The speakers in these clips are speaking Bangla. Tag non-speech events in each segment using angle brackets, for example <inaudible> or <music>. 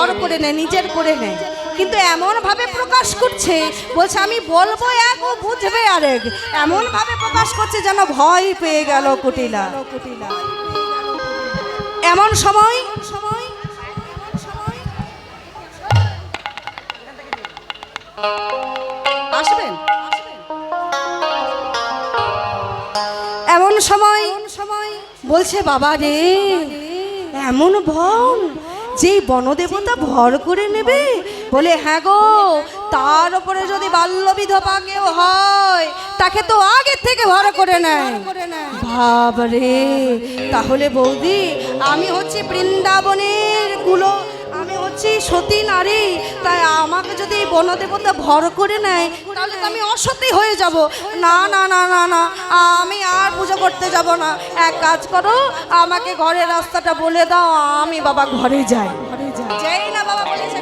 ঘর করে নেয় নিজের করে নেয় কিন্তু এমনভাবে প্রকাশ করছে, বলছে, আমি বলব এক ও বুঝবে আরেক। এমনভাবে প্রকাশ করছে যেন ভয় পেয়ে গেল কুটিলা। এমন সময়, আসবেন? এমন সময় সময় বলছে, বাবা রে, এমন বন যেই বনদেবতা ভর করে নেবে বলে হ্যাঁ গো তার উপরে যদি বাল্য বিধবা কেউ হয় তাকে তো আগে থেকে ভর করে নেয়। বাবরে তাহলে বৌদি আমি হচ্ছি বৃন্দাবনেরগুলো আমি হচ্ছি সতী নারী তাই আমাকে যদি এই বনদেবতা ভর করে নেয় তাহলে তো আমি অসতী হয়ে যাব। না না না না না আমি আর পুজো করতে যাব না। এক কাজ করো আমাকে ঘরের রাস্তাটা বলে দাও আমি বাবা ঘরে যাই। ঘরে যাই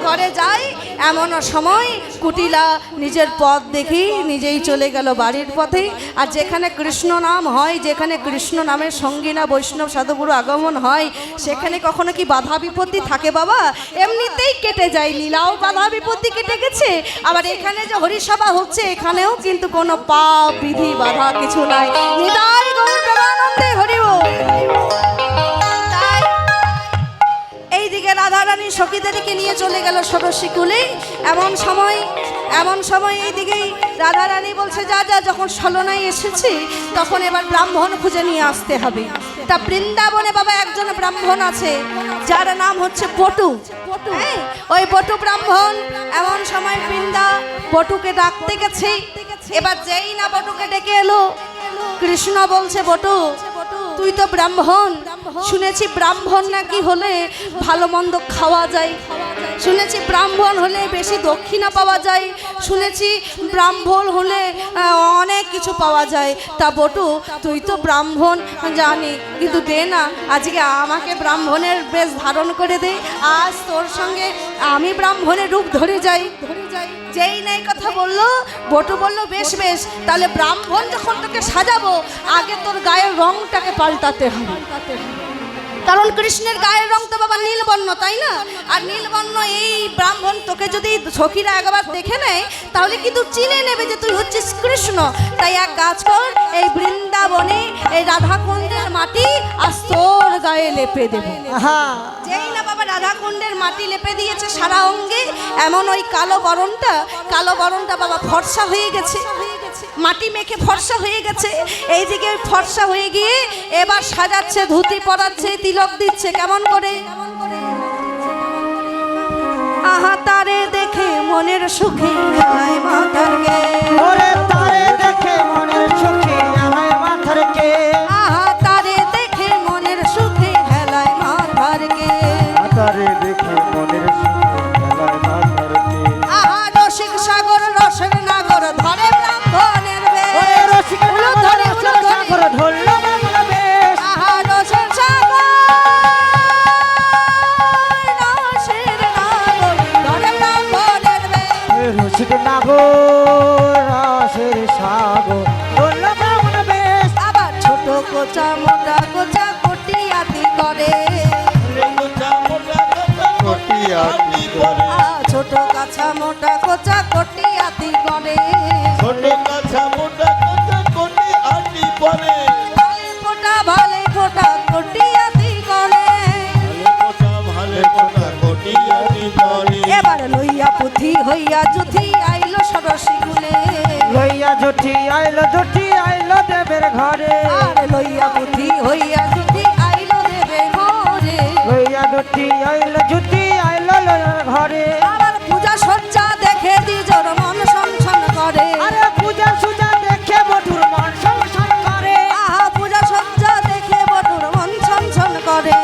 ঘরে যাই, এমন সময় কুটিলা নিজের পথ দেখি, নিজেই চলে গেল বাড়ির পথে। আর যেখানে কৃষ্ণ নাম হয়, যেখানে কৃষ্ণ নামের সঙ্গীনা বৈষ্ণব সাধুগুরু আগমন হয়, সেখানে কখনো কি বাধা বিপত্তি থাকে বাবা? এমনিতেই কেটে যায় লীলাও বাধা বিপত্তি কেটে গেছে। আবার এখানে যে হরিসভা হচ্ছে, এখানেও কিন্তু কোনো পাপ, বিধি, বাধা কিছু নাই। নিতাই গৌর প্রেমানন্দে হরিব রাধারানী সখীদেরকে নিয়ে চলে গেল ষোড়শী কুলে। এমন সময় এমন সময় এইদিকেই রাধারানী বলছে যা যা যখন ছলনায় এসেছি তখন এবার ব্রাহ্মণ খুঁজে নিয়ে আসতে হবে। তা বৃন্দাবনে বাবা একজন ব্রাহ্মণ আছে যার নাম হচ্ছে পটু। হ্যাঁ, ওই পটু ব্রাহ্মণ এমন সময় বৃন্দা পটুকে ডাকতে গেছে। এবার যেই না পটুকে ডেকে এলো কৃষ্ণ বলছে বটু তুই তো ব্রাহ্মণ। শুনেছি ব্রাহ্মণ নাকি হলে ভালো মন্দ খাওয়া যায়। শুনেছি ব্রাহ্মণ হলে বেশি দক্ষিণা পাওয়া যায়। শুনেছি ব্রাহ্মণ হলে অনেক কিছু পাওয়া যায়। তা বটু, তুই তো ব্রাহ্মণ, জানি। কিন্তু দে না, আজকে আমাকে ব্রাহ্মণের বেশ ধারণ করে দে। আজ তোর সঙ্গে আমি ব্রাহ্মণের রূপ ধরে যাই। ধরে যাই। যেই নেই কথা বলল, বটু বলল, বেশ বেশ, তাহলে ব্রাহ্মণ যখন তোকে সাজাবো, আগে তোর গায়ের রংটাকে পাল্টাতে হবে। কারণ কৃষ্ণের গায়ের রং তো বাবা নীলবর্ণ তাই না? আর নীলবর্ণ এই ব্রাহ্মণ তোকে যদি সখীরা একবার দেখে নেয় তাহলে কিন্তু চিনে নেবে যে তুই হচ্ছিস কৃষ্ণ। তাই এক কাজ কর এই বৃন্দাবনে এই রাধাকুণ্ডের মাটি আর তোর গায়ে লেপে দেবো। যেই না বাবা রাধাকুণ্ডের মাটি লেপে দিয়েছে সারা অঙ্গে এমন ওই কালো বরণটা কালো বরণটা বাবা ফর্সা হয়ে গেছে। মাটি মেখে ফর্সা হয়ে গেছে। এইদিকে ফর্সা হয়ে গিয়ে এবার সাজাচ্ছে ধুতি পরাচ্ছে তিলক দিচ্ছে কেমন করে? আহা তারে দেখে মনের সুখে মাতার গে তারে দেখে মনের বেশ রসিক নাগো রসের সাগর। ধরলো বাংলা বেশ, আবার ছোট কোচা মোটা কোচা কটিয়াতি করে। ছোট কাছা মোটা কোচা কটিয়াতি করে। ভালে লইয়া জুটি আইলো জুটি আইলো দেবের ঘরে। আর লইয়া পুথি হইয়া জুথি আইলো দেবে ঘরে। লইয়া জুটি আইলো জুটি আইলো লইয়ার ঘরে। আবার পূজা সজ্জা দেখে দিজর মন সংসন করে। আরে পূজা সুজা দেখে বটুর মন সংসার করে। আহা পূজা সজ্জা দেখে বটুর মন সংসন করে।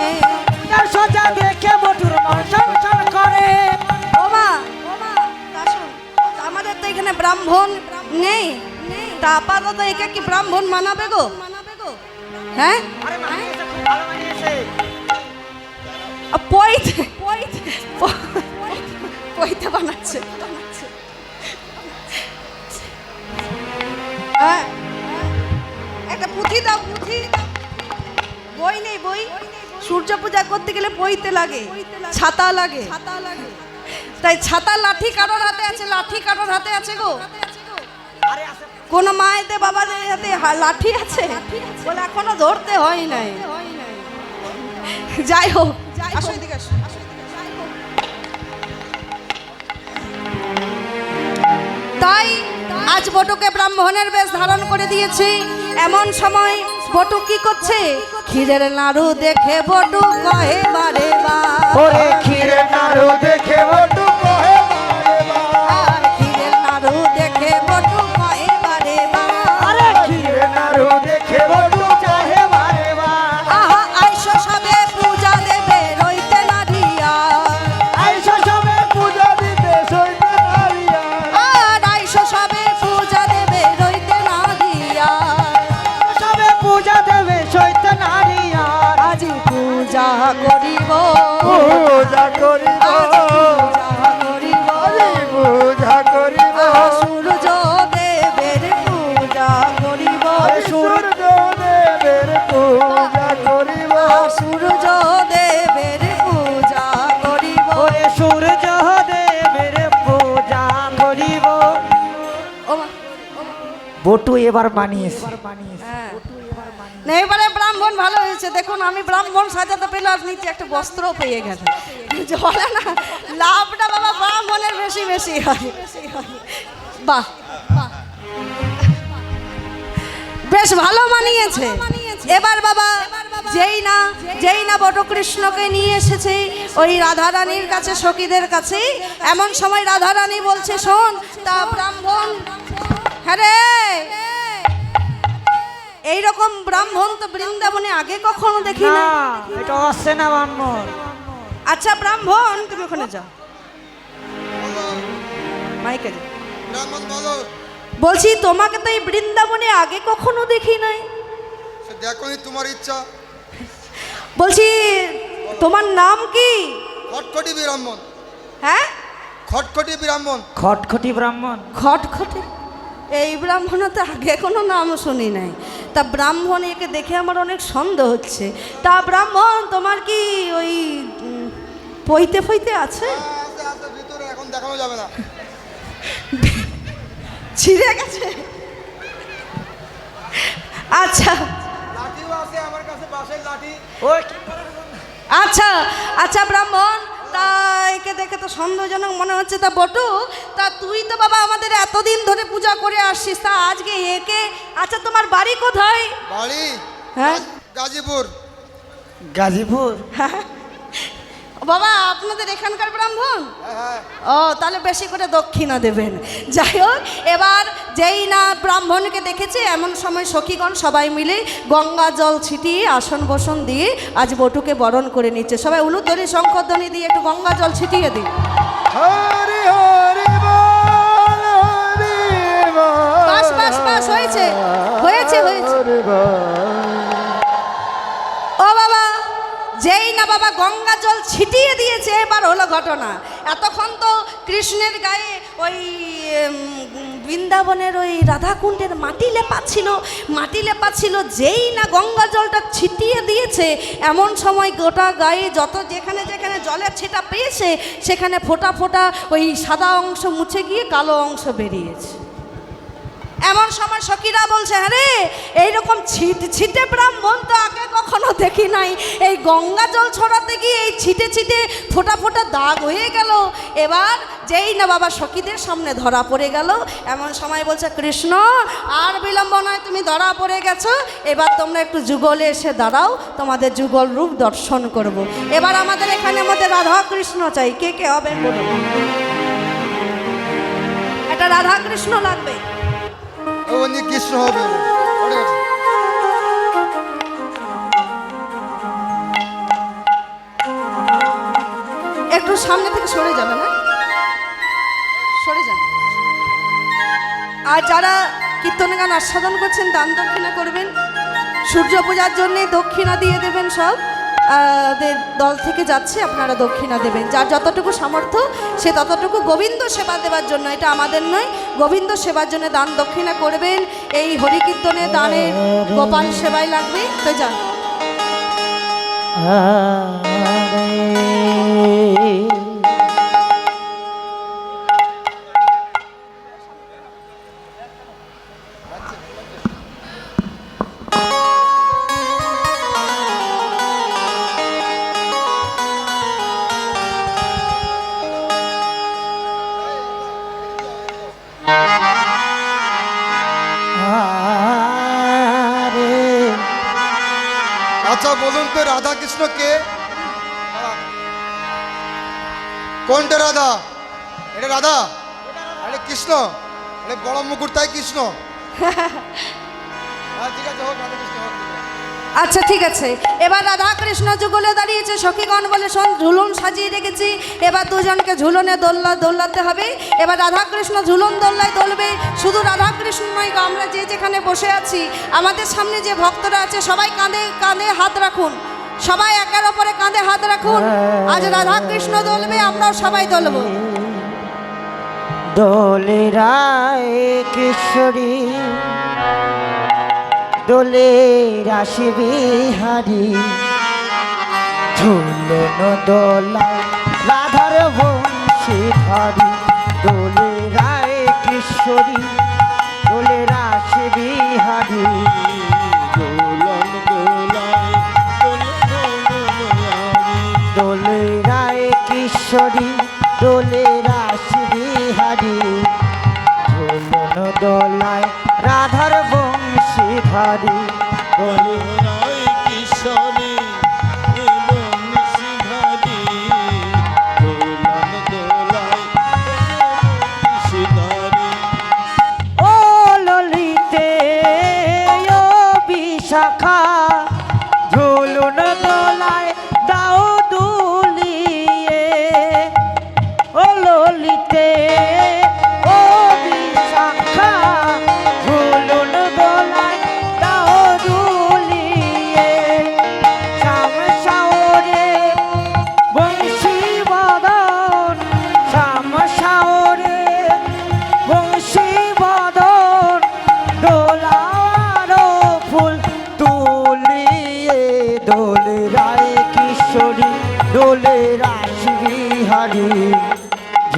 তার সোজা দেখে বটুর মন সংসার করে। ওমা আমাদের তো এখানে ব্রাহ্মণ নেই। তা আপাতত একে কি ব্রাহ্মণ মানাবে গো? হ্যাঁ? পইতে পইতে বানাচ্ছে হ্যাঁ একটা পুঁথি দাও পুঁথি। বই নেই বই? সূর্য পূজা করতে গেলে বইতে লাগে। ছাতা লাগে। তাই ছাতা লাঠি কারোর হাতে আছে লাঠি কারোর হাতে আছে গো। কোন মায়েতে বাবাদের হাতে লাঠি আছে? বলে এখনও ধরতে হয় নাই। যাই হোক। তাই আজ বটুকে ব্রাহ্মণের বেশ ধারণ করে দিয়েছি। এমন সময় বটু কি করছে? ক্ষীরের নাড়ু দেখে বটু কহে, বারে বা ওরে ক্ষীরে নাড়ু দেখে বটু পূজা করিব। আজি পূজা করিব। পূজা করিব। সূর্য দেবের পূজা করিব। সূর্য দেবের পূজা করিব। সূর্য দেবের পূজা করিব। সূর্য দেবের পূজা করিব। বটু এবার বানিয়েছে। হ্যাঁ। এবারে ব্রাহ্মণ ভালো হয়েছে। দেখুন, আমি ব্রাহ্মণ সাজাতে পেলে আর নিচে একটা বস্ত্র পেয়ে যে বলে না? লাভটা বাবা ব্রাহ্মণের বেশি বেশি হয়। বাহ। বেশ ভালো মানিয়েছে। এবার বাবা, যেই না যেই না বটকৃষ্ণকে নিয়ে এসেছে, ওই রাধারানীর কাছে, সখীদের কাছে। এমন সময় রাধারানী বলছে, শোন, তা ব্রাহ্মণ হ্যাঁ রে এইরকম ব্রাহ্মণ তো বৃন্দাবনে আগে কখনো দেখি না। এটা আসছে না ব্রাহ্মণ আচ্ছা ব্রাহ্মণ তুমি ওখানে যাও। মাইকে যাও। ব্রাহ্মণ বলো বলছি তোমাকে তো এই বৃন্দাবনে আগে কখনো দেখি নাই। দেখোনি তোমার ইচ্ছা। বলছি তোমার নাম কি? খটখটি ব্রাহ্মণ। হ্যাঁ? খটখটি ব্রাহ্মণ। খটখটি ব্রাহ্মণ। খটখটে? এই ব্রাহ্মণ তো আগে কোনো নাম শুনি নাই। তা ব্রাহ্মণ একে দেখে আমার অনেক সন্দেহ হচ্ছে। তা ব্রাহ্মণ তোমার কি ওই পইতে ফইতে আছে? এখন দেখানো যাবে না। <laughs> ছিঁড়ে গেছে। আচ্ছা। লাঠিও আছে আমার কাছে বাঁশের লাঠি। ওই আচ্ছা আচ্ছা ব্রাহ্মণ। তা একে দেখে তো সন্দেহজনক মনে হচ্ছে তা বটু। তা তুই তো বাবা আমাদের এতদিন ধরে পূজা করে আসছিস তা আজকে একে আচ্ছা তোমার বাড়ি কোথায়? বাড়ি হ্যাঁ? গাজীপুর। গাজীপুর? ও বাবা আপনাদের এখানকার ব্রাহ্মণ? হ্যাঁ হ্যাঁ। ও তাহলে বেশি করে দক্ষিণা দেবেন। যাই হোক এবার যেই না ব্রাহ্মণকে দেখেছে এমন সময় সখীগণ সবাই মিলে গঙ্গা জল ছিটিয়ে আসন বসন দিয়ে আজ বটুকে বরণ করে নিচ্ছে। সবাই উলুধ্বনি শঙ্করধ্বনি দিয়ে একটু গঙ্গা জল ছিটিয়ে দিই হয়েছে। হয়েছে হয়েছে। যেই না বাবা গঙ্গা জল ছিটিয়ে দিয়েছে, এবার হলো ঘটনা। এতক্ষণ তো কৃষ্ণের গায়ে ওই বৃন্দাবনের ওই রাধাকুণ্ডের মাটি লেপা ছিল। মাটি লেপা ছিল, যেই না গঙ্গা জলটা ছিটিয়ে দিয়েছে, এমন সময় গোটা গায়ে যত যেখানে যেখানে জলের ছিটা পেয়েছে, সেখানে ফোঁটা ফোঁটা ওই সাদা অংশ মুছে গিয়ে কালো অংশ বেরিয়েছে। এমন সময় সখীরা বলছে হ্যাঁ রে, এইরকম ছিট, ছিটে ব্রাহ্মণ তো আগে কখনো দেখি নাই। এই গঙ্গা জল ছড়াতে গিয়ে এই ছিটে ছিটে ফোটা ফোটা দাগ হয়ে গেল। এবার যেই না বাবা সখীদের সামনে ধরা পড়ে গেল, এমন সময় বলছে, কৃষ্ণ, আর বিলম্ব নয়, তুমি ধরা পড়ে গেছো। এবার তোমরা একটু যুগলে এসে দাঁড়াও, তোমাদের যুগল রূপ দর্শন করব। এবার আমাদের এখানে মধ্যে রাধা কৃষ্ণ চাই। কে কে হবে বলুন এটা রাধা কৃষ্ণ লাগবে। একটু সামনে থেকে সরে যাবে না সরে যান আর যারা কীর্তন গান আস্বাদন করছেন, দান দক্ষিণা করবেন, সূর্য পূজার জন্যে দক্ষিণা দিয়ে দেবেন সব। দল থেকে যাচ্ছে, আপনারা দক্ষিণা দেবেন। যার যতটুকু সামর্থ্য, সে ততটুকু গোবিন্দ সেবা দেওয়ার জন্য, এটা আমাদের নয়, গোবিন্দ সেবার জন্য দান দক্ষিণা করবেন, এই হরিকীর্তনে দানের গোপাল সেবায় লাগবে, তো যান। কৃষ্ণ কে কোনটা রাধা? এটা রাধা? আরে কৃষ্ণ? আরে বড় মুকুট তাই কৃষ্ণ? <laughs> হ্যাঁ ঠিক আছে হোক রাধা কৃষ্ণ হোক। আচ্ছা ঠিক আছে। এবার রাধা কৃষ্ণ যুগলে দাঁড়িয়েছে সখীগণ বলে শোন ঝুলন সাজিয়ে রেখেছি। এবার দুজনকে ঝুলনে দোল্লা দোল্লাতে হবে। এবার রাধা কৃষ্ণ ঝুলন দোল্লায় দোলবে। শুধু রাধা কৃষ্ণ নয় আমরা যে যেখানে বসে আছি আমাদের সামনে যে ভক্তরা আছে সবাই কাঁধে কাঁধে হাত রাখুন। সবাই একের ওপরে কাঁধে হাত রাখুন। আজ রাধা কৃষ্ণ দোলবে, আমরাও সবাই দোলবো। দোলে রায় কিশোরী, দোলে রাশি বিহারি, ঝুলন দোলায় রাধার বংশী ধরি দোলে রায় কিশোরী। দোলে রাশি বিহারি ঝুলন দোলায় রাধার বংশী ধরি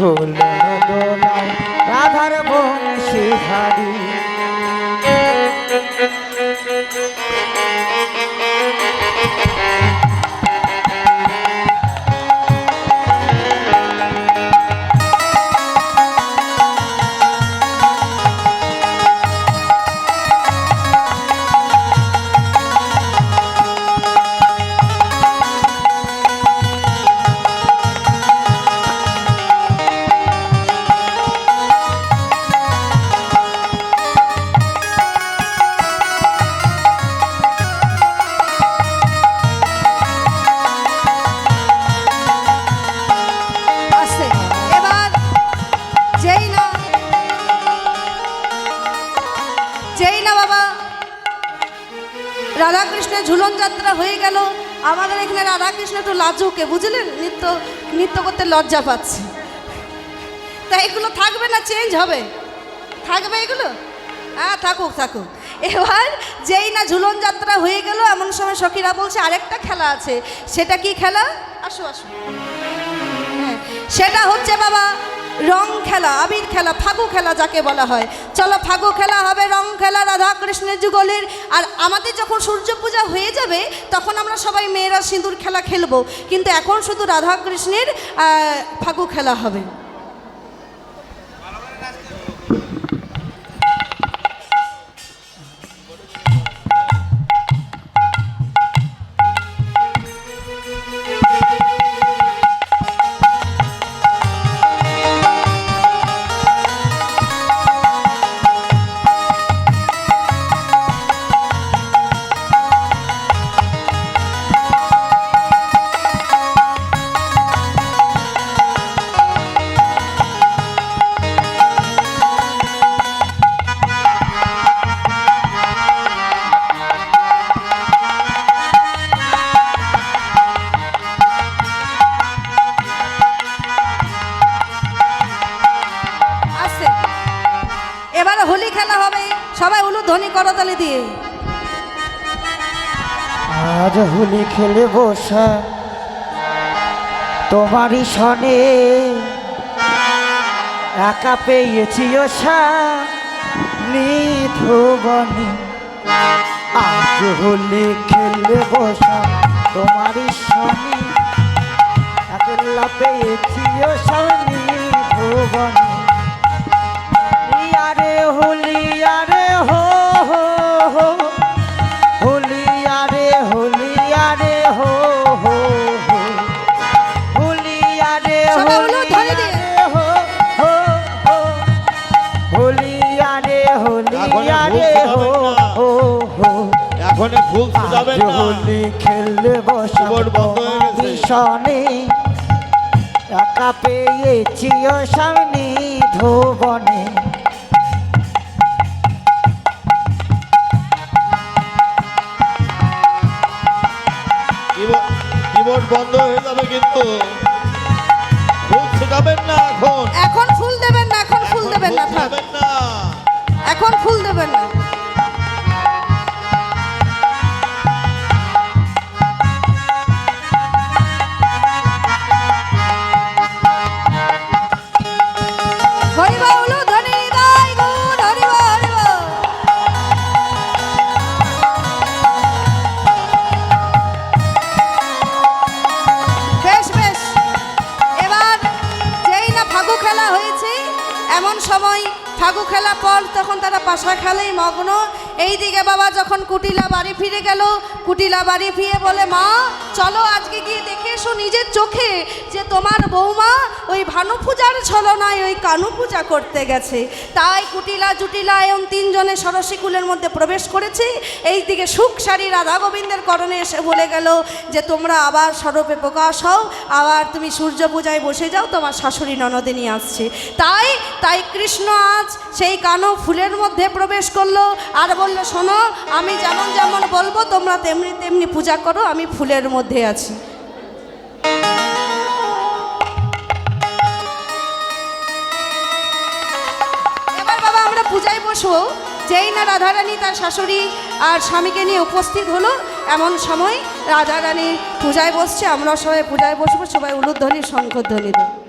ঝোলন নৃত্য করতে লজ্জা পাচ্ছে। তা এগুলো থাকবে না? চেঞ্জ হবে। থাকবে এগুলো? হ্যাঁ থাকুক থাকুক। এবার যেই না ঝুলন যাত্রা হয়ে গেল এমন সময় সখীরা বলছে আরেকটা খেলা আছে। সেটা কি খেলা? আসো আসো। হ্যাঁ, সেটা হচ্ছে বাবা রং খেলা, আবির খেলা, ফাগু খেলা যাকে বলা হয়। চলো ফাগু খেলা হবে, রং খেলা রাধা কৃষ্ণের যুগলের। আর আমাদের যখন সূর্য পূজা হয়ে যাবে, তখন আমরা সবাই মেয়েরা সিঁদুর খেলা খেলব। কিন্তু এখন শুধু রাধা কৃষ্ণের ফাগু খেলা হবে। সবাই উলুধ্বনি করতালি দিয়ে। আজ হোলি খেলে বসা তোমারই সনে। একা পেয়েছি ওষা নিধুবনি। আজ হোলি খেলে বসা তোমারই সনে। একলা পেয়েছি ওষা নিধুবনি। হোলি খেললে কিবোর্ড বন্ধ হয়ে গেছে। ভীষণে। একা পেয়েছি সামনে ধোবনে। কিবোর্ড- কিবোর্ড বন্ধ হয়ে যাবে কিন্তু। ভুল শুধাবেন না এখন। এখন ফুল দেবেন না এখন ফুল দেবেন না। এখন ফুল দেবেন না। খেলা হয়েছে এমন সময় ফাগু খেলা পর তখন তারা পাশা খেলেই মগ্ন। এইদিকে বাবা যখন কুটিলা বাড়ি ফিরে গেল, কুটিলা বাড়ি ফিরে বলে, মা, চলো আজকে গিয়ে দেখে এসো নিজের চোখে যে তোমার বৌমা ওই ভানু পূজার ছলনায় ওই কানু পূজা করতে গেছে। তাই কুটিলা, জুটিলা এবং তিনজনে সরসী কুলের মধ্যে প্রবেশ করেছে। এইদিকে সুখ সারি রাধা গোবিন্দের করণে এসে বলে গেল যে, তোমরা আবার স্বরূপে প্রকাশ হও, আবার তুমি সূর্য পূজায় বসে যাও, তোমার শাশুড়ি ননদিনী আসছে। তাই তাই কৃষ্ণ আজ সেই কানো ফুলের মধ্যে প্রবেশ করল আর বলল, শোনো, আমি যেমন যেমন বলব, তোমরা তেমনি তেমনি পূজা করো, আমি ফুলের মধ্যে আছি। এবার বাবা, আমরা পূজায় বসবো। যেই না রাধারানী তার শাশুড়ি আর স্বামীকে নিয়ে উপস্থিত হলো, এমন সময় রাধারানী পূজায় বসছে, আমরা সবাই পূজায় বসবো, সবাই উলুধ্বনি শঙ্করধ্বনি দেব।